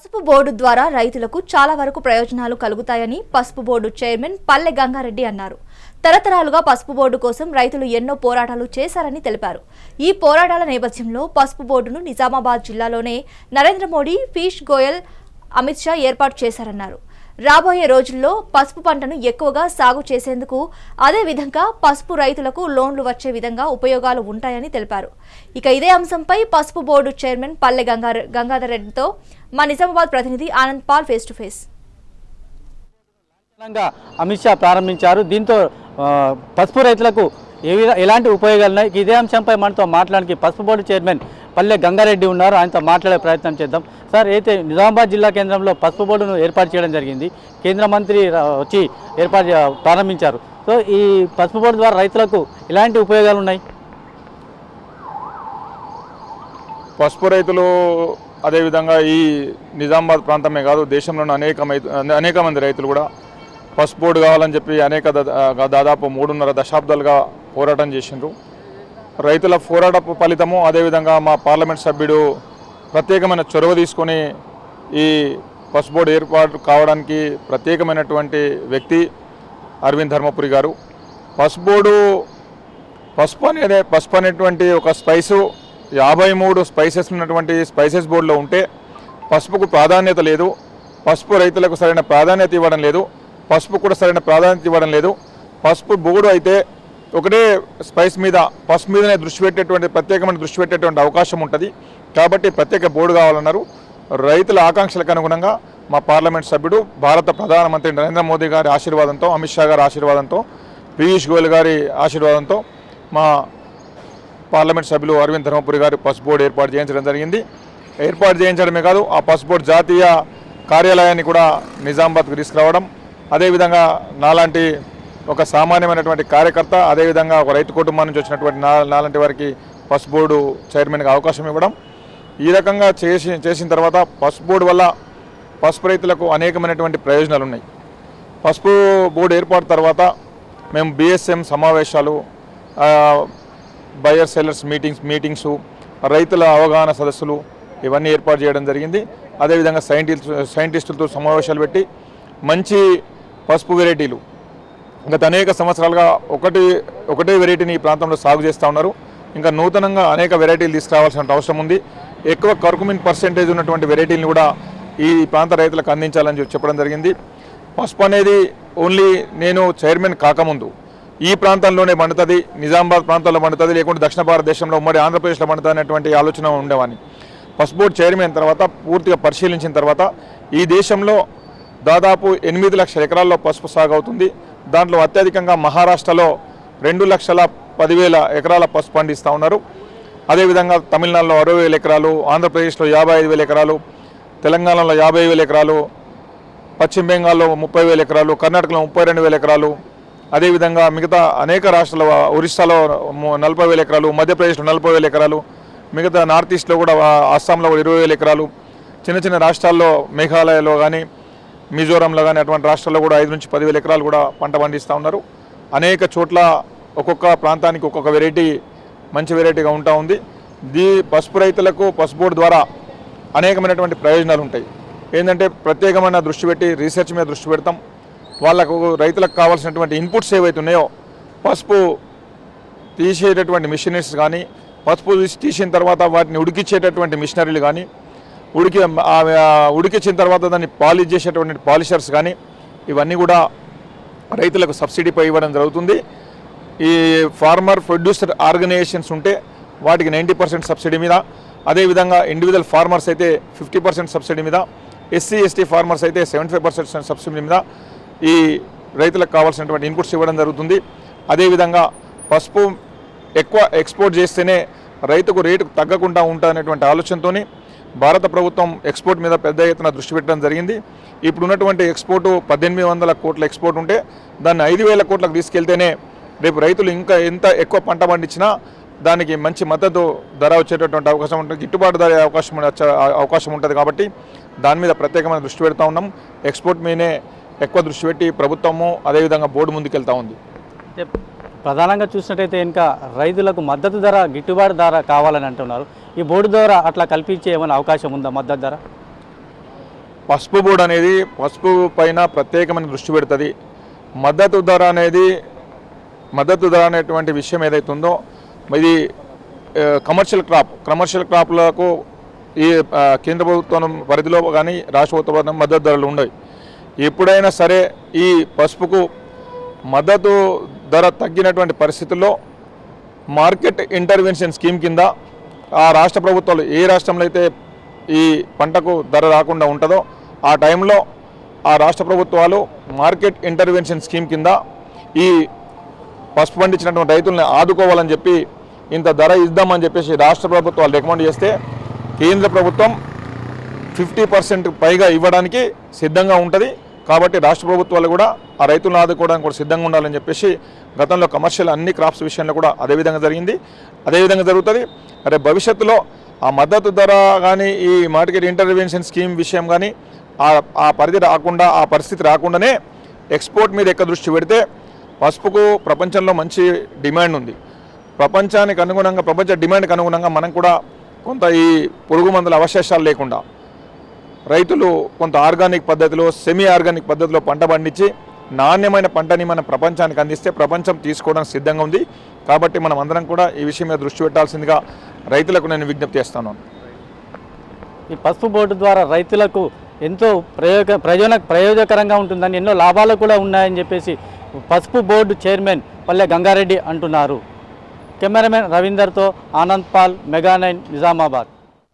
పసుపు బోర్డు ద్వారా రైతులకు చాలా వరకు ప్రయోజనాలు కలుగుతాయని పసుపు బోర్డు చైర్మన్ పల్లె గంగారెడ్డి అన్నారు. తరతరాలుగా పసుపు బోర్డు కోసం రైతులు ఎన్నో పోరాటాలు చేశారని తెలిపారు. ఈ పోరాటాల నేపథ్యంలో పసుపు బోర్డును నిజామాబాద్ జిల్లాలోనే నరేంద్ర మోడీ పీయూష్ గోయల్ అమిత్ షా ఏర్పాటు చేశారన్నారు. రాబోయే రోజుల్లో పసుపు పంటను ఎక్కువగా సాగు చేసేందుకు అదే విధంగా పసుపు రైతులకు లోన్లు వచ్చే విధంగా ఉపయోగాలు ఉంటాయని తెలిపారు. ఇక ఇదే అంశంపై పసుపు బోర్డు చైర్మన్ పల్లె గంగార గంగాధర్ రెడ్డితో మా నిజామాబాద్ ప్రతినిధి Anand Paul face to face. Amit Shah ప్రారంభించారు. దీంతో పసుపు రైతులకు ఏ ఎలాంటి ఉపయోగాలు ఉన్నాయి? ఇదే అంశంపై మనతో మాట్లాడానికి పసుపు బోర్డు చైర్మన్ పల్లె గంగారెడ్డి ఉన్నారు. ఆయనతో మాట్లాడే ప్రయత్నం చేద్దాం. సార్ అయితే నిజామాబాద్ జిల్లా కేంద్రంలో పసుపు బోర్డును ఏర్పాటు చేయడం జరిగింది కేంద్ర మంత్రి వచ్చి ఏర్పాటు ప్రారంభించారు. సో ఈ పసుపు బోర్డు ద్వారా రైతులకు ఎలాంటి ఉపయోగాలు ఉన్నాయి? పసుపు రైతులు అదేవిధంగా ఈ నిజామాబాద్ ప్రాంతమే కాదు దేశంలోని అనేక అనేక మంది రైతులు కూడా పసుపు బోర్డు కావాలని చెప్పి అనేక దాదాపు మూడున్నర దశాబ్దాలుగా పోరాటం చేసిండ్రు. రైతుల పోరాట ఫలితము అదేవిధంగా మా పార్లమెంట్ సభ్యుడు ప్రత్యేకమైన చొరవ తీసుకొని ఈ పసుపు బోర్డు ఏర్పాటు కావడానికి ప్రత్యేకమైనటువంటి వ్యక్తి అరవింద్ ధర్మపురి గారు. పసుపు బోర్డు పసుపు అనేది పసుపు అనేటువంటి ఒక స్పైసు యాభై మూడు స్పైసెస్ ఉన్నటువంటి స్పైసెస్ బోర్డులో ఉంటే పసుపుకు ప్రాధాన్యత లేదు పసుపు రైతులకు సరైన ప్రాధాన్యత ఇవ్వడం లేదు పసుపు కూడా సరైన ప్రాధాన్యత ఇవ్వడం లేదు పసుపు బోర్డు అయితే ఒకటే స్పైస్ మీద పసుపు మీదనే దృష్టి పెట్టేటువంటి ప్రత్యేకమైన దృష్టి పెట్టేటువంటి అవకాశం ఉంటుంది. కాబట్టి ప్రత్యేక బోర్డు కావాలన్నారు. రైతుల ఆకాంక్షలకు అనుగుణంగా మా పార్లమెంట్ సభ్యుడు భారత ప్రధానమంత్రి నరేంద్ర మోదీ గారి ఆశీర్వాదంతో అమిత్ షా గారి ఆశీర్వాదంతో పీయూష్ గోయల్ గారి ఆశీర్వాదంతో మా పార్లమెంట్ సభ్యులు అరవింద్ ధర్మపురి గారు పస్ బోర్డు ఏర్పాటు చేయించడం జరిగింది. ఏర్పాటు చేయించడమే కాదు ఆ పస్ బోర్డు జాతీయ కార్యాలయాన్ని కూడా నిజామాబాద్కు తీసుకురావడం. అదేవిధంగా నాలాంటి ఒక సామాన్యమైనటువంటి కార్యకర్త అదేవిధంగా ఒక రైతు కుటుంబం నుంచి వచ్చినటువంటి నా నాలాంటి వారికి పసుపు బోర్డు చైర్మన్గా అవకాశం ఇవ్వడం. ఈ రకంగా చేసి చేసిన తర్వాత పసుపు బోర్డు వల్ల పసుపు రైతులకు అనేకమైనటువంటి ప్రయోజనాలు ఉన్నాయి. పసుపు బోర్డు ఏర్పాటు తర్వాత మేము బిఎస్ఎం సమావేశాలు బయర్ సెల్లర్స్ మీటింగ్స్ మీటింగ్స్ రైతుల అవగాహన సదస్సులు ఇవన్నీ ఏర్పాటు చేయడం జరిగింది. అదేవిధంగా సైంటిస్ట్ సైంటిస్టులతో సమావేశాలు పెట్టి మంచి పసుపు వెరైటీలు గత అనేక సంవత్సరాలుగా ఒకటి ఒకటే వెరైటీని ఈ ప్రాంతంలో సాగు చేస్తూ ఉన్నారు. ఇంకా నూతనంగా అనేక వెరైటీలు తీసుకురావాల్సిన అవసరం ఉంది. ఎక్కువ కర్కుమిన్ పర్సెంటేజ్ ఉన్నటువంటి వెరైటీలను కూడా ఈ ప్రాంత రైతులకు అందించాలని చెప్పి చెప్పడం జరిగింది. పసుపు అనేది ఓన్లీ నేను చైర్మన్ కాకముందు. ఈ ప్రాంతంలోనే పండుతుంది నిజామాబాద్ ప్రాంతంలో పండుతుంది లేకుంటే దక్షిణ భారతదేశంలో ఉమ్మడి ఆంధ్రప్రదేశ్లో పండుతుంది అనేటువంటి ఆలోచన ఉండేవాని పసుపు బోర్డు చైర్మన్ తర్వాత పూర్తిగా పరిశీలించిన తర్వాత ఈ దేశంలో దాదాపు ఎనిమిది లక్షల ఎకరాల్లో పసుపు సాగు అవుతుంది. దాంట్లో అత్యధికంగా మహారాష్ట్రలో రెండు లక్షల పదివేల ఎకరాల పసుపు పండిస్తూ ఉన్నారు. అదేవిధంగా తమిళనాడులో అరవై వేల ఎకరాలు ఆంధ్రప్రదేశ్లో యాభై ఐదు వేల ఎకరాలు తెలంగాణలో యాభై వేల ఎకరాలు పశ్చిమ బెంగాల్లో ముప్పై వేల ఎకరాలు కర్ణాటకలో ముప్పై రెండు వేల ఎకరాలు అదేవిధంగా మిగతా అనేక రాష్ట్రాల ఒరిస్సాలో నలభై వేల ఎకరాలు మధ్యప్రదేశ్లో నలభై వేల ఎకరాలు మిగతా నార్త్ ఈస్ట్లో కూడా అస్సాంలో కూడా ఇరవై వేల ఎకరాలు చిన్న చిన్న రాష్ట్రాల్లో మేఘాలయలో కానీ మిజోరంలో కానీ అటువంటి రాష్ట్రాల్లో కూడా ఐదు నుంచి పదివేల ఎకరాలు కూడా పంట పండిస్తూ ఉన్నారు. అనేక చోట్ల ఒక్కొక్క ప్రాంతానికి ఒక్కొక్క వెరైటీ మంచి వెరైటీగా ఉంటా ఉంది. దీ పసుపు రైతులకు పసుపు బోర్డు ద్వారా అనేకమైనటువంటి ప్రయోజనాలు ఉంటాయి. ఏంటంటే ప్రత్యేకమైన దృష్టి పెట్టి రీసెర్చ్ మీద దృష్టి పెడతాం. వాళ్ళకు రైతులకు కావాల్సినటువంటి ఇన్పుట్స్ ఏవైతే ఉన్నాయో పసుపు తీసేటటువంటి మిషనరీస్ కానీ పసుపు తీసి తీసిన తర్వాత వాటిని ఉడికిచ్చేటటువంటి మిషనరీలు కానీ ఉడికి ఉడికిచ్చిన తర్వాత దాన్ని పాలిష్ చేసేటువంటి పాలిషర్స్ కానీ ఇవన్నీ కూడా రైతులకు సబ్సిడీపై ఇవ్వడం జరుగుతుంది. ఈ ఫార్మర్ ప్రొడ్యూసర్ ఆర్గనైజేషన్స్ ఉంటే వాటికి నైంటీ పర్సెంట్ సబ్సిడీ మీద అదేవిధంగా ఇండివిజువల్ ఫార్మర్స్ అయితే ఫిఫ్టీ పర్సెంట్ సబ్సిడీ మీద ఎస్సీ ఎస్టీ ఫార్మర్స్ అయితే సెవెంటీ ఫైవ్ పర్సెంట్ సబ్సిడీ మీద ఈ రైతులకు కావాల్సినటువంటి ఇన్పుట్స్ ఇవ్వడం జరుగుతుంది. అదేవిధంగా పసుపు ఎక్కువ ఎక్స్పోర్ట్ చేస్తేనే రైతుకు రేటు తగ్గకుండా ఉంటుందనేటువంటి ఆలోచనతోని భారత ప్రభుత్వం ఎక్స్పోర్ట్ మీద పెద్ద ఎత్తున దృష్టి పెట్టడం జరిగింది. ఇప్పుడు ఉన్నటువంటి ఎక్స్పోర్ట్ పద్దెనిమిది వందల కోట్ల ఎక్స్పోర్ట్ ఉంటే దాన్ని ఐదు వేల కోట్లకు తీసుకెళ్తేనే రేపు రైతులు ఇంకా ఎంత ఎక్కువ పంట పండించినా దానికి మంచి మద్దతు ధర వచ్చేటటువంటి అవకాశం ఉంటుంది. గిట్టుబాటు ధర అవకాశం వచ్చే అవకాశం ఉంటుంది కాబట్టి దాని మీద ప్రత్యేకమైన దృష్టి పెడతా ఉన్నాం. ఎక్స్పోర్ట్ మీదనే ఎక్కువ దృష్టి పెట్టి ప్రభుత్వము అదేవిధంగా బోర్డు ముందుకెళ్తా ఉంది. ప్రధానంగా చూసినట్టయితే ఇంకా రైతులకు మద్దతు ధర గిట్టుబాటు ధర కావాలని అంటున్నారు. ఈ బోర్డు ద్వారా అట్లా కల్పించే ఏమైనా అవకాశం ఉందా మద్దతు ధర? పసుపు బోర్డు అనేది పసుపు పైన ప్రత్యేకమైన దృష్టి పెడుతుంది. మద్దతు ధర అనేది మద్దతు ధర అనేటువంటి విషయం ఏదైతే ఉందో ఇది కమర్షియల్ క్రాప్ కమర్షియల్ క్రాప్లకు ఈ కేంద్ర ప్రభుత్వం పరిధిలో కానీ రాష్ట్ర ప్రభుత్వం మద్దతు ధరలు ఉండవు. ఎప్పుడైనా సరే ఈ పసుపుకు మద్దతు ధర తగ్గినటువంటి పరిస్థితుల్లో మార్కెట్ ఇంటర్వెన్షన్ స్కీమ్ కింద ఆ రాష్ట్ర ప్రభుత్వాలు ఏ రాష్ట్రంలో అయితే ఈ పంటకు ధర రాకుండా ఉంటుందో ఆ టైంలో ఆ రాష్ట్ర ప్రభుత్వాలు మార్కెట్ ఇంటర్వెన్షన్ స్కీమ్ కింద ఈ పసుపు పండించినటువంటి రైతుల్ని ఆదుకోవాలని చెప్పి ఇంత ధర ఇద్దామని చెప్పేసి రాష్ట్ర ప్రభుత్వాలు రికమెండ్ చేస్తే కేంద్ర ప్రభుత్వం ఫిఫ్టీ పర్సెంట్ పైగా ఇవ్వడానికి సిద్ధంగా ఉంటుంది. కాబట్టి రాష్ట్ర ప్రభుత్వాలు కూడా ఆ రైతులను ఆదుకోవడానికి కూడా సిద్ధంగా ఉండాలని చెప్పేసి గతంలో కమర్షియల్ అన్ని క్రాప్స్ విషయంలో కూడా అదే విధంగా జరిగింది. అదేవిధంగా జరుగుతుంది. అరే భవిష్యత్తులో ఆ మద్దతు ధర కానీ ఈ మార్కెట్ ఇంటర్వెన్షన్ స్కీమ్ విషయం కానీ ఆ ఆ పరిధి రాకుండా ఆ పరిస్థితి రాకుండానే ఎక్స్పోర్ట్ మీద ఎక్కువ దృష్టి పెడితే పసుపుకు ప్రపంచంలో మంచి డిమాండ్ ఉంది. ప్రపంచానికి అనుగుణంగా ప్రపంచ డిమాండ్కి అనుగుణంగా మనం కూడా కొంత ఈ పురుగు మందుల అవశేషాలు లేకుండా రైతులు కొంత ఆర్గానిక్ పద్ధతిలో సెమీ ఆర్గానిక్ పద్ధతిలో పంట పండించి నాణ్యమైన పంటని మన ప్రపంచానికి అందిస్తే ప్రపంచం తీసుకోవడానికి సిద్ధంగా ఉంది. కాబట్టి మనం అందరం కూడా ఈ విషయం మీద దృష్టి పెట్టాల్సిందిగా రైతులకు నేను విజ్ఞప్తి చేస్తాను ఈ పసుపు బోర్డు ద్వారా రైతులకు ఎంతో ప్రయోజ ప్రయోజన ప్రయోజకరంగా ఉంటుందని ఎన్నో లాభాలు కూడా ఉన్నాయని చెప్పేసి పసుపు బోర్డు చైర్మన్ పల్లె గంగారెడ్డి అంటున్నారు. కెమెరామెన్ రవీందర్తో ఆనంద్ పాల్ మెగా నైన్ నిజామాబాద్.